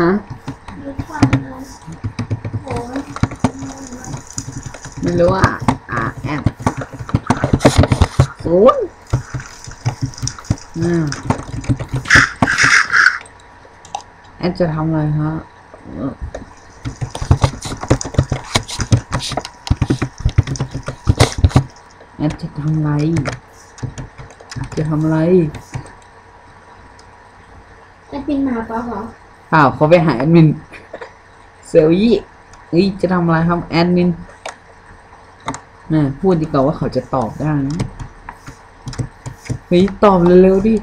ฮะมีควันเลยโอ้ยไม่รู้อะอ่าแอปศูนย์ อ้าปะเหรอเปล่าเขาไปหาแอดมินเซลยี่เฮ้ยจะทำอะไรครับแอดมินน่ะพูดดีกว่าว่าเขาจะตอบได้นะเฮ้ยตอบเร็วๆดิ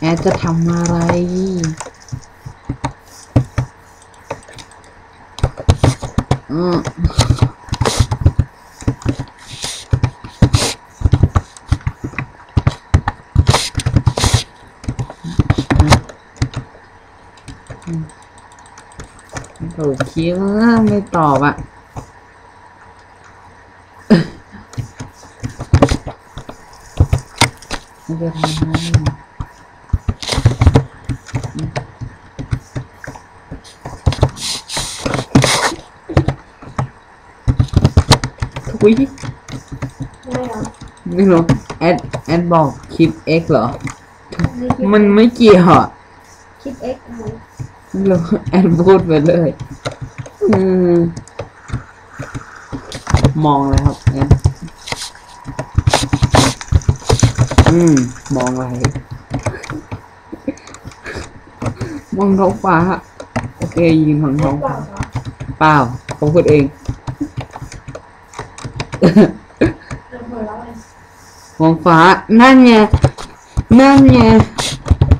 แอดจะทำอะไรอืม โอเคไม่ตอบอะไม่จะทำอะไรทุยไม่เหรอไม่รู้แอดแอดบอกคลิป X เหรอไม่คิดมันไม่เกี่ยวอะคิดเอ็กซ์เลยไม่รู้แอดพูดไปเลย อืม มองเลยครับแอดอืม มองอะไร มองท้องฟ้า โอเค ยืนมองท้องเปฟ้าล่าเหรอเปล่าผมพูดเองเราหัวเราะเลยมองฟ้า นั่นไง นั่นไง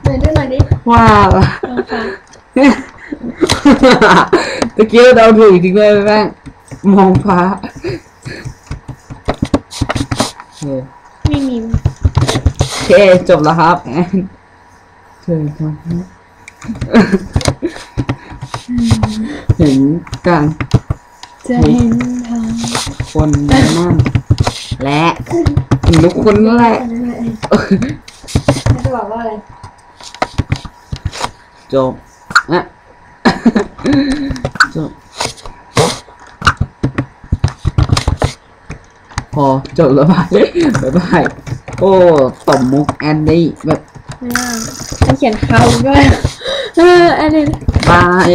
ไหนดูหน่อยดิว้าวลองฟัง ตะกี้เราถูกจริงเลยแม่งมองฟ้าโอเคมีมีมโอเคจบแล้วครับแอนเชิญครับเห็นกันจะเห็นทางคนนั่นและเห็นทุกคนนั่นแหละจะบอกว่าอะไรจบ อะจบพอจบแล้วบายบายบายโอ้ตบมุกแอนนี่แบบไม่ได้ฉันเขียนเขาด้วย เอออันนี้บาย